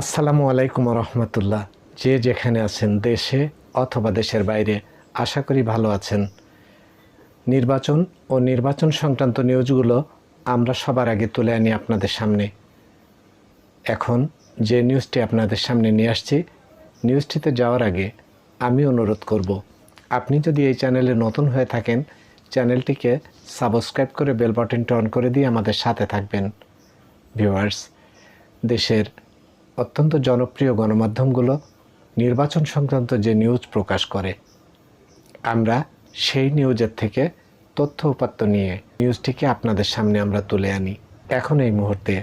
আসসালামু আলাইকুম রহমতুল্লাহ যে যেখানে আছেন দেশে অথবা দেশের বাইরে, আশা করি ভালো আছেন। নির্বাচন ও নির্বাচন সংক্রান্ত নিউজগুলো আমরা সবার আগে তুলে আনি আপনাদের সামনে। এখন যে নিউজটি আপনাদের সামনে নিয়ে আসছি, নিউজটিতে যাওয়ার আগে আমি অনুরোধ করব, আপনি যদি এই চ্যানেলে নতুন হয়ে থাকেন, চ্যানেলটিকে সাবস্ক্রাইব করে বেল বাটনটি অন করে দিয়ে আমাদের সাথে থাকবেন। ভিউয়ার্স, দেশের অত্যন্ত জনপ্রিয় গণমাধ্যমগুলো নির্বাচন সংক্রান্ত যে নিউজ প্রকাশ করে, আমরা সেই নিউজের থেকে তথ্য উপাত্ত নিয়ে নিউজটিকে আপনাদের সামনে আমরা তুলে আনি। এখন এই মুহূর্তে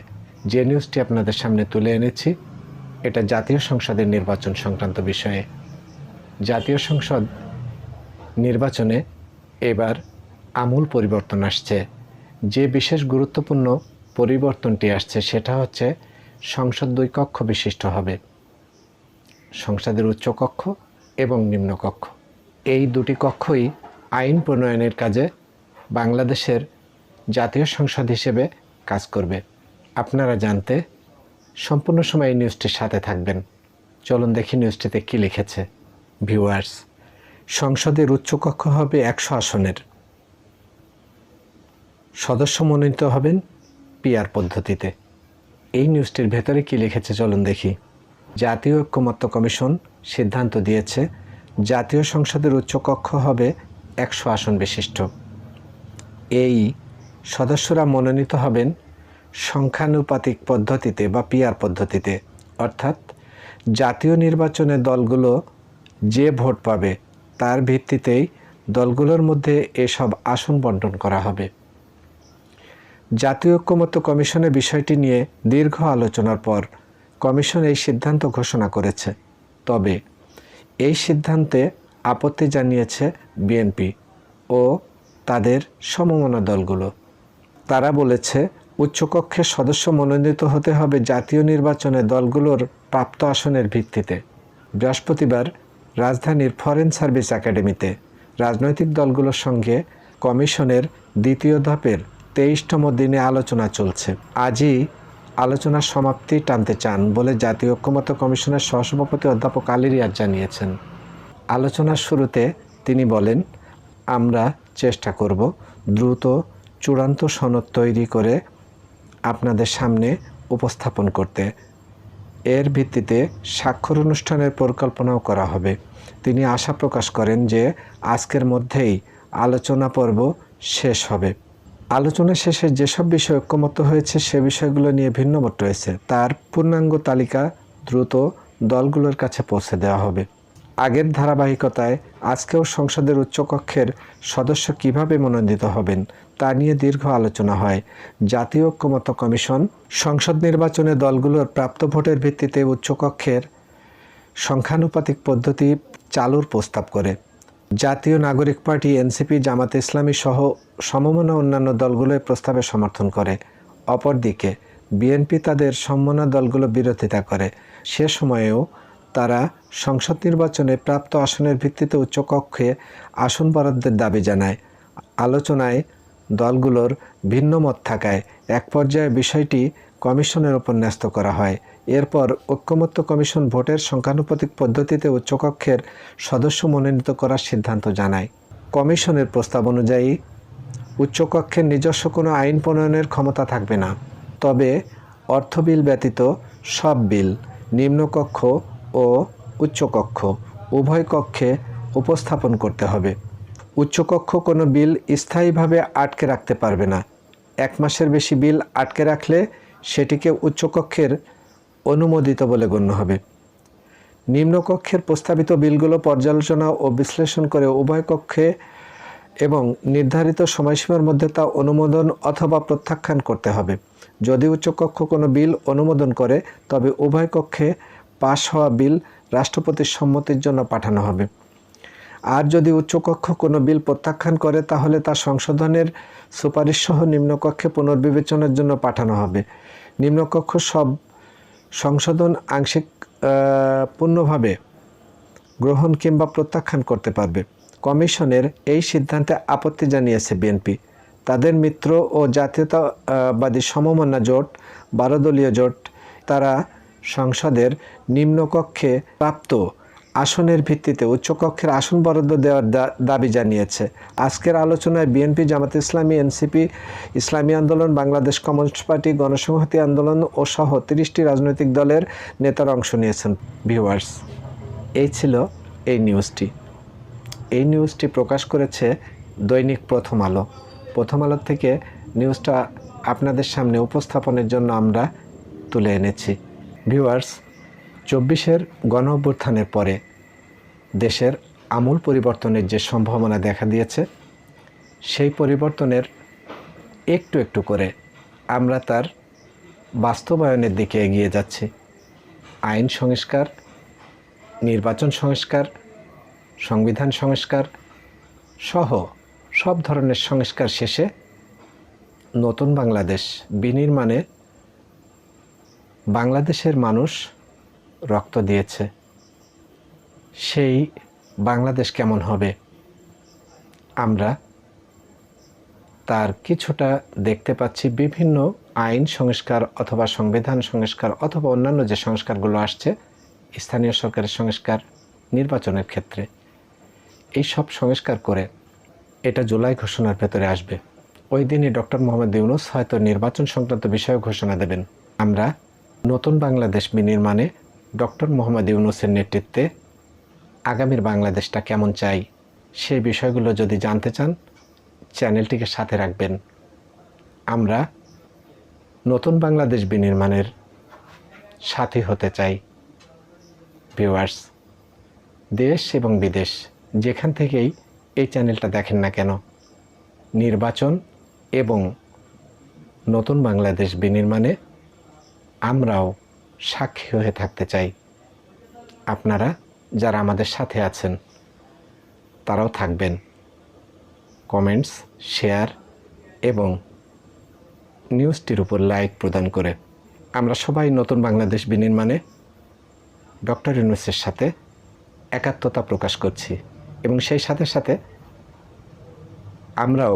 যে নিউজটি আপনাদের সামনে তুলে এনেছি, এটা জাতীয় সংসদের নির্বাচন সংক্রান্ত বিষয়ে। জাতীয় সংসদ নির্বাচনে এবার আমূল পরিবর্তন আসছে। যে বিশেষ গুরুত্বপূর্ণ পরিবর্তনটি আসছে সেটা হচ্ছে সংসদ দুই কক্ষ বিশিষ্ট হবে। সংসদের উচ্চ কক্ষ এবং নিম্ন কক্ষ। এই দুটি কক্ষই আইন প্রণয়নের কাজে বাংলাদেশের জাতীয় সংসদ হিসেবে কাজ করবে। আপনারা জানতে সম্পূর্ণ সময় এই নিউজটির সাথে থাকবেন। চলুন দেখি নিউজটিতে কী লিখেছে। ভিউয়ার্স, সংসদের উচ্চকক্ষ হবে একশো আসনের। সদস্য মনোনীত হবেন পিআর পদ্ধতিতে। এই নিউজটির ভেতরে কি লিখেছে চলুন দেখি। জাতীয় ঐক্যমত্য কমিশন সিদ্ধান্ত দিয়েছে, জাতীয় সংসদের উচ্চকক্ষ হবে একশো আসন বিশিষ্ট। এই সদস্যরা মনোনীত হবেন সংখ্যানুপাতিক পদ্ধতিতে বা পিআর পদ্ধতিতে। অর্থাৎ জাতীয় নির্বাচনে দলগুলো যে ভোট পাবে, তার ভিত্তিতেই দলগুলোর মধ্যে এসব আসন বন্টন করা হবে। জাতীয় ঐক্যমত্য কমিশনের বিষয়টি নিয়ে দীর্ঘ আলোচনার পর কমিশন এই সিদ্ধান্ত ঘোষণা করেছে। তবে এই সিদ্ধান্তে আপত্তি জানিয়েছে বিএনপি ও তাদের সমমনা দলগুলো। তারা বলেছে, উচ্চকক্ষের সদস্য মনোনীত হতে হবে জাতীয় নির্বাচনে দলগুলোর প্রাপ্ত আসনের ভিত্তিতে। বৃহস্পতিবার রাজধানীর ফরেন সার্ভিস একাডেমিতে রাজনৈতিক দলগুলোর সঙ্গে কমিশনের দ্বিতীয় ধাপের তেইশতম দিনে আলোচনা চলছে। আজই আলোচনার সমাপ্তি টানতে চান বলে জাতীয় ঐক্যমত্য কমিশনের সহসভাপতি অধ্যাপক আলী রিয়াজ জানিয়েছেন। আলোচনার শুরুতে তিনি বলেন, আমরা চেষ্টা করব দ্রুত চূড়ান্ত সনদ তৈরি করে আপনাদের সামনে উপস্থাপন করতে। এর ভিত্তিতে স্বাক্ষর অনুষ্ঠানের পরিকল্পনাও করা হবে। তিনি আশা প্রকাশ করেন যে আজকের মধ্যেই আলোচনা পর্ব শেষ হবে। আলোচনা শেষে যেসব বিষয় ঐক্যমত্য হয়েছে সে বিষয়গুলো নিয়ে ভিন্নমত রয়েছে, তার পূর্ণাঙ্গ তালিকা দ্রুত দলগুলোর কাছে পৌঁছে দেওয়া হবে। আগের ধারাবাহিকতায় আজকেও সংসদের উচ্চকক্ষের সদস্য কীভাবে মনোনীত হবেন তা নিয়ে দীর্ঘ আলোচনা হয়। জাতীয় ঐক্যমত্য কমিশন সংসদ নির্বাচনে দলগুলোর প্রাপ্ত ভোটের ভিত্তিতে উচ্চকক্ষের সংখ্যানুপাতিক পদ্ধতি চালুর প্রস্তাব করে। জাতীয় নাগরিক পার্টি এনসিপি, জামাতে ইসলামী সহ সমমনা অন্যান্য দলগুলো প্রস্তাবে সমর্থন করে। অপরদিকে, বিএনপি তাদের সম্মনা দলগুলো বিরোধিতা করে। সে সময়েও তারা সংসদ নির্বাচনে প্রাপ্ত আসনের ভিত্তিতে উচ্চকক্ষে আসন বরাদ্দের দাবি জানায়। আলোচনায় দলগুলোর ভিন্ন মত থাকায় এক পর্যায়ে বিষয়টি কমিশনের ওপর ন্যস্ত করা হয়। এরপর ঐক্যমত্য কমিশন ভোটের সংখ্যানুপাতিক পদ্ধতিতে উচ্চকক্ষের সদস্য মনোনীত করার সিদ্ধান্ত জানায়। কমিশনের প্রস্তাব অনুযায়ী, উচ্চকক্ষের নিজস্ব কোনো আইন প্রণয়নের ক্ষমতা থাকবে না। তবে অর্থ বিল ব্যতীত সব বিল, নিম্নকক্ষ ও উচ্চকক্ষ, উভয় কক্ষে উপস্থাপন করতে হবে। উচ্চকক্ষ কোনো বিল স্থায়ীভাবে আটকে রাখতে পারবে না। এক মাসের বেশি বিল আটকে রাখলে সেটিকে উচ্চকক্ষের অনুমোদিত বলে গণ্য হবে। নিম্নকক্ষের প্রস্তাবিত বিলগুলো পর্যালোচনা ও বিশ্লেষণ করে উভয় কক্ষে এবং নির্ধারিত সময়সীমার মধ্যে তা অনুমোদন অথবা প্রত্যাখ্যান করতে হবে। যদি উচ্চকক্ষ কোনো বিল অনুমোদন করে, তবে উভয় কক্ষে পাশ হওয়া বিল রাষ্ট্রপতির সম্মতির জন্য পাঠানো হবে। আর যদি উচ্চকক্ষ কোনো বিল প্রত্যাখ্যান করে, তাহলে তা সংশোধনের সুপারিশসহ নিম্নকক্ষে পুনর্বিবেচনার জন্য পাঠানো হবে। নিম্নকক্ষ সব সংশোধন আংশিক পূর্ণভাবে গ্রহণ কিংবা প্রত্যাখ্যান করতে পারবে। কমিশনের এই সিদ্ধান্তে আপত্তি জানিয়েছে বিএনপি। তাদের মিত্র ও জাতীয়তাবাদী সমমনা জোট বারো দলীয় জোট, তারা সংসদের নিম্নকক্ষে প্রাপ্ত আসনের ভিত্তিতে উচ্চকক্ষের আসন বরাদ্দ দেওয়ার দাবি জানিয়েছে। আজকের আলোচনায় বিএনপি, জামাত ইসলামী, এনসিপি, ইসলামী আন্দোলন, বাংলাদেশ কমিউনিস্ট পার্টি, গণসংহতি আন্দোলন ও সহ তিরিশটি রাজনৈতিক দলের নেতারা অংশ নিয়েছেন। ভিউয়ার্স, এই ছিল এই নিউজটি। এই নিউজটি প্রকাশ করেছে দৈনিক প্রথম আলো। প্রথম আলো থেকে নিউজটা আপনাদের সামনে উপস্থাপনের জন্য আমরা তুলে এনেছি। ভিউয়ার্স চব্বিশের গণ অভ্যুত্থানের পরে দেশের আমূল পরিবর্তনের যে সম্ভাবনা দেখা দিয়েছে, সেই পরিবর্তনের একটু একটু করে আমরা তার বাস্তবায়নের দিকে এগিয়ে যাচ্ছি। আইন সংস্কার, নির্বাচন সংস্কার, সংবিধান সংস্কার সহ সব ধরনের সংস্কার শেষে নতুন বাংলাদেশ বিনির্মাণে বাংলাদেশের মানুষ রক্ত দিয়েছে। সেই বাংলাদেশ কেমন হবে? আমরা তার কিছুটা দেখতে পাচ্ছি বিভিন্ন আইন সংস্কার অথবা সংবিধান সংস্কার অথবা অন্যান্য যে সংস্কারগুলো আসছে স্থানীয় সরকারের সংস্কার নির্বাচনের ক্ষেত্রে। এই সব সংস্কার করে এটা জুলাই ঘোষণার ভেতরে আসবে। ওই দিনই ডক্টর মোহাম্মদ ইউনুস হয়তো নির্বাচন সংক্রান্ত বিষয়ে ঘোষণা দেবেন। আমরা নতুন বাংলাদেশ বিনির্মাণে ডক্টর মোহাম্মদ ইউনুসের নেতৃত্বে আগামীর বাংলাদেশটা কেমন চাই সেই বিষয়গুলো যদি জানতে চান, চ্যানেলটিকে সাথে রাখবেন। আমরা নতুন বাংলাদেশ বিনির্মাণের সাথী হতে চাই। ভিউয়ার্স, দেশ এবং বিদেশ, যেখান থেকেই এই চ্যানেলটা দেখেন না কেন, নির্বাচন এবং নতুন বাংলাদেশ বিনির্মাণে আমরাও সাক্ষী হয়ে থাকতে চাই। আপনারা যারা আমাদের সাথে আছেন, তারাও থাকবেন। কমেন্টস, শেয়ার এবং নিউজটির উপর লাইক প্রদান করে আমরা সবাই নতুন বাংলাদেশ বিনির্মাণে ডক্টর ইউনুসের সাথে একাত্মতা প্রকাশ করছি এবং সেই সাথে সাথে আমরাও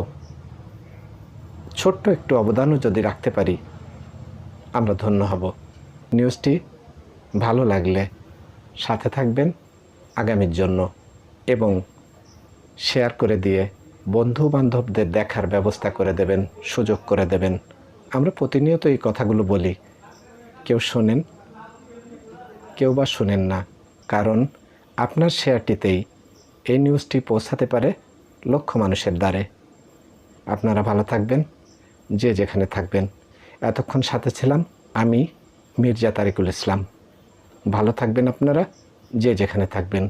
ছোট্ট একটু অবদানও যদি রাখতে পারি, আমরা ধন্য হব। নিউজটি ভালো লাগলে সাথে থাকবেন আগামীর জন্য এবং শেয়ার করে দিয়ে বন্ধু বান্ধবদের দেখার ব্যবস্থা করে দেবেন, সুযোগ করে দেবেন। আমরা প্রতিনিয়ত এই কথাগুলো বলি। কেউ শোনেন, কেউ বা শোনেন না। কারণ আপনার শেয়ারটিতেই এই নিউজটি পৌঁছাতে পারে লক্ষ মানুষের দ্বারে। আপনারা ভালো থাকবেন, যে যেখানে থাকবেন। এতক্ষণ সাথে ছিলাম আমি মির্জা তারিকুল ইসলাম। ভালো থাকবেন আপনারা যে যেখানে থাকবেন।